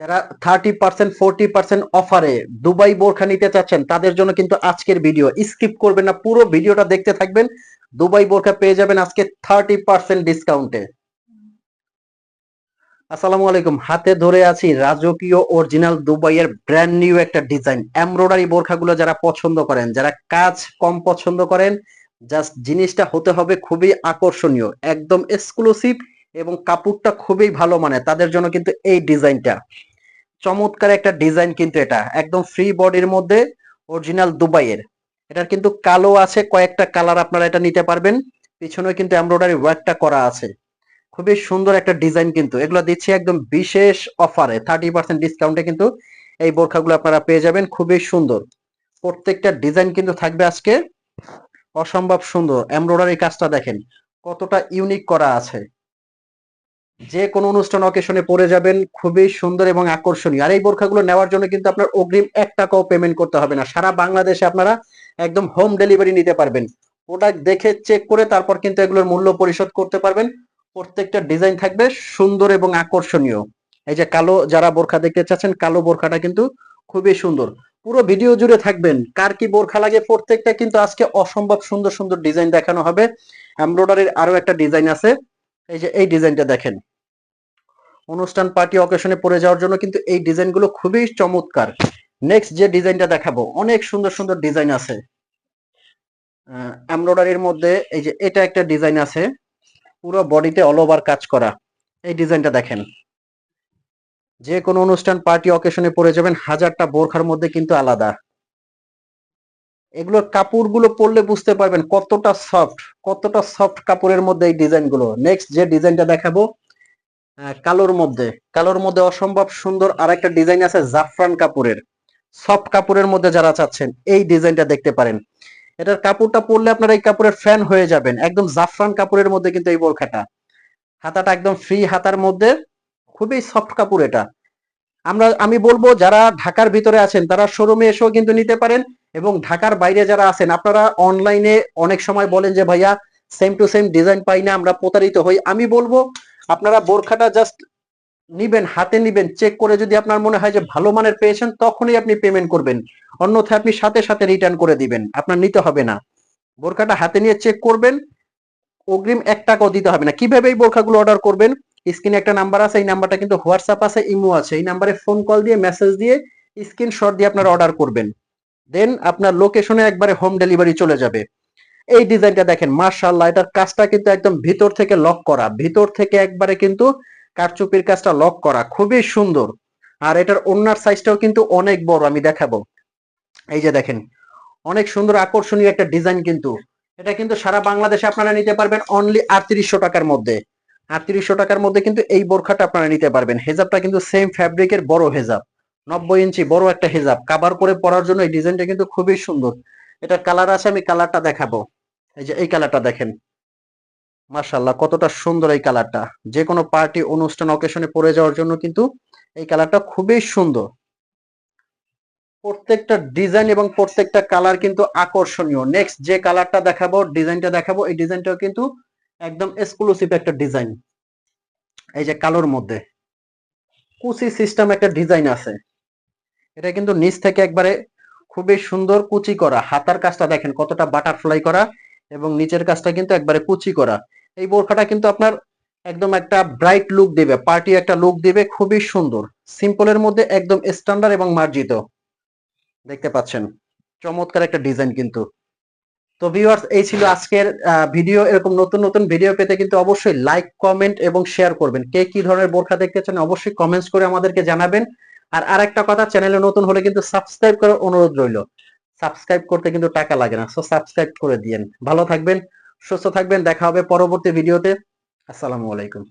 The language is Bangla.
যারা থার্টি পার্সেন্ট ফোরটি পার্সেন্ট অফারে দুবাই বোরখা নিতে চাচ্ছেন, তাদের জন্য কিন্তু আজকের ভিডিও স্কিপ করবেন না, পুরো ভিডিওটা দেখতে থাকবেন। দুবাই বোরখা পেয়ে যাবেন আজকে থার্টি পার্সেন্ট ডিসকাউন্টে আসসালামু আলাইকুম। হাতে ধরে আছি রাজকীয় অরিজিনাল দুবাইয়ের ব্র্যান্ড নিউ একটা ডিজাইন এমব্রয়ডারি বোরখাগুলো যারা পছন্দ করেন, যারা কাজ কম পছন্দ করেন জাস্ট জিনিসটা হতে হবে খুবই আকর্ষণীয়, একদম এক্সক্লুসিভ এবং কাপড়টা খুবই ভালো মানে তাদের জন্য কিন্তু এই ডিজাইনটা চমৎকার একটা ডিজাইন কিন্তু এটা। একদম ফ্রি বডির মধ্যে অরিজিনাল দুবাইয়ের। এটার কিন্তু কালো আছে, কয়েকটা কালার আপনারা এটা নিতে পারবেন। পিছনে কিন্তু এমব্রয়ডারি ওয়ার্কটা করা আছে। খুবই সুন্দর একটা ডিজাইন কিন্তু। এগুলো দিচ্ছি একদম বিশেষ অফারে থার্টি পার্সেন্ট ডিসকাউন্টে কিন্তু এই বোরখাগুলো আপনারা পেয়ে যাবেন। খুবই সুন্দর। প্রত্যেকটা ডিজাইন কিন্তু থাকবে আজকে। অসম্ভব সুন্দর। এমব্রয়ডারি কাজটা দেখেন, কতটা ইউনিক করা আছে। যে কোনো অনুষ্ঠান অকেশনে পরে যাবেন, খুবই সুন্দর এবং আকর্ষণীয়। আর এই বোরখাগুলো নেওয়ার জন্য কিন্তু আপনার অগ্রিম এক টাকাও পেমেন্ট করতে হবে না। সারা বাংলাদেশে আপনারা একদম হোম ডেলিভারি নিতে পারবেন। প্রোডাক্ট দেখে চেক করে তারপর কিন্তু এগুলোর মূল্য পরিশোধ করতে পারবেন। প্রত্যেকটা ডিজাইন থাকবে সুন্দর এবং আকর্ষণীয়। এই যে কালো যারা বোরখা দেখতে চাচ্ছেন, কালো বোরখাটা কিন্তু খুবই সুন্দর। পুরো ভিডিও জুড়ে থাকবেন, কার কি বোরখা লাগে প্রত্যেকটা কিন্তু আজকে অসম্ভব সুন্দর সুন্দর ডিজাইন দেখানো হবে। এমব্রয়ডারির আরও একটা ডিজাইন আছে। এই যে এই ডিজাইনটা দেখেন। অনুষ্ঠান পার্টি অকেশনে পরে যাওয়ার জন্য কিন্তু এই ডিজাইনগুলো খুবই চমৎকার। নেক্সট যে ডিজাইনটা দেখাবো, অনেক সুন্দর সুন্দর ডিজাইন আছে। এমব্রয়ডারির মধ্যে এই যে এটা একটা ডিজাইন আছে, পুরো বডিতে অল ওভার কাজ করা। এই ডিজাইনটা দেখেন। যে কোনো অনুষ্ঠান পার্টি অকেশনে পরে যাবেন, হাজারটা বোরখার মধ্যে কিন্তু আলাদা। এগুলোর কাপড়গুলো পরলে বুঝতে পারবেন কতটা সফট কতটা সফট কাপড়ের মধ্যে এই ডিজাইনগুলো। নেক্সট যে ডিজাইনটা দেখাবো কালোর মধ্যে। কালোর মধ্যে অসম্ভব সুন্দর আর একটা ডিজাইন আছে জাফরান কাপুরের। সফট কাপড়ের মধ্যে যারা চাচ্ছেন, এই ডিজাইনটা দেখতে পারেন। এটার কাপড়টা পরলে আপনারা এই কাপড়ের ফ্যান হয়ে যাবেন। একদম জাফরান কাপড়ের মধ্যে কিন্তু এই বোরখাটা। হাতাটা একদম ফ্রি হাতার মধ্যে। খুবই সফট কাপড় এটা। আমরা, আমি বলব, যারা ঢাকার ভিতরে আছেন, তারা শোরুমে এসেও কিন্তু নিতে পারেন এবং ঢাকার বাইরে যারা আছেন, আপনারা অনলাইনে অনেক সময় বলেন যে, ভাইয়া সেম টু সেম ডিজাইন পাই না, আমরা প্রতারিত হই। আমি বলব আপনারা বোরখাটা জাস্ট নিবেন, হাতে নিবেন চেক করে যদি আপনার মনে হয় যে ভালো মানের পেয়েছেন, তখনই আপনি পেমেন্ট করবেন। অন্যথায় আপনি সাথে সাথে রিটার্ন করে দিবেন। আপনার নিতে হবে না। বোরখাটা হাতে নিয়ে চেক করবেন। অগ্রিম এক টাকাও দিতে হবে না। কীভাবে এই বোরখাগুলো অর্ডার করবেন? স্ক্রিনে একটা নাম্বার আছে, এই নাম্বারটা কিন্তু হোয়াটসঅ্যাপ আছে ইমো আছে। এই নাম্বারে ফোন কল দিয়ে মেসেজ দিয়ে স্ক্রিনশট দিয়ে আপনারা অর্ডার করবেন। দেন আপনার লোকেশনে একবারে হোম ডেলিভারি চলে যাবে। এই ডিজাইনটা দেখেন মার্শাল্লাহ এটার কাজটা কিন্তু একদম ভিতর থেকে লক করা। ভিতর থেকে একবারে কিন্তু কারচুপির কাজটা লক করা। খুবই সুন্দর। আর এটার ওনার সাইজটাও কিন্তু অনেক বড়, আমি দেখাবো। এই যে দেখেন, অনেক সুন্দর আকর্ষণীয় একটা ডিজাইন কিন্তু। এটা কিন্তু সারা বাংলাদেশে আপনারা নিতে পারবেন অনলি আটত্রিশশো টাকার মধ্যে। আটত্রিশশো টাকার মধ্যে কিন্তু এই বোরখাটা আপনারা নিতে পারবেন। হেজাবটা কিন্তু সেম ফ্যাব্রিকের বড় হেজাব। নব্বই ইঞ্চি বড় একটা হেজাব। কাভার করে পরার জন্য এই ডিজাইনটা কিন্তু খুবই সুন্দর। এটার কালার আছে, আমি কালারটা দেখাবো। এই যে এই কালারটা দেখেন মার্শাল্লাহ কতটা সুন্দর এই কালারটা যে কোনো পার্টি অনুষ্ঠান অকেশনে পরে যাওয়ার জন্য কিন্তু এই কালারটা খুবই সুন্দর। প্রত্যেকটা ডিজাইন এবং প্রত্যেকটা কালার কিন্তু আকর্ষণীয়। নেক্সট যে কালারটা দেখাবো ডিজাইনটা দেখাবো, এই ডিজাইনটাও কিন্তু একদম এক্সক্লুসিভ একটা ডিজাইন এই যে কালোর মধ্যে, কুচি সিস্টেম একটা ডিজাইন আছে। এটা কিন্তু নিচ থেকে একবারে খুবই সুন্দর কুচি করা। হাতার কাজটা দেখেন কতটা বাটারফ্লাই করা। এবং নিচের কাজটা কিন্তু একবারে কুচি করা। এই বোরখাটা কিন্তু আপনার একদম একটা ব্রাইট লুক দিবে পার্টি একটা লুক দিবে, খুবই সুন্দর। সিম্পলের মধ্যে একদম স্ট্যান্ডার্ড এবং মার্জিত। দেখতে পাচ্ছেন? চমৎকার একটা ডিজাইন কিন্তু। তো ভিউয়ার্স এই ছিল আজকের ভিডিও এরকম নতুন নতুন ভিডিও পেতে কিন্তু অবশ্যই লাইক কমেন্ট এবং শেয়ার করবেন। কে কি ধরনের বোরখা দেখতে চান অবশ্যই কমেন্টস করে আমাদেরকে জানাবেন। আর আরেকটা কথা চ্যানেলে নতুন হলে কিন্তু সাবস্ক্রাইব করার অনুরোধ রইল। সাবস্ক্রাইব করতে কিন্তু টাকা লাগে না। সো সাবস্ক্রাইব করে দিয়েন। ভালো থাকবেন, সুস্থ থাকবেন, দেখা হবে পরবর্তী ভিডিওতে আসসালামু আলাইকুম।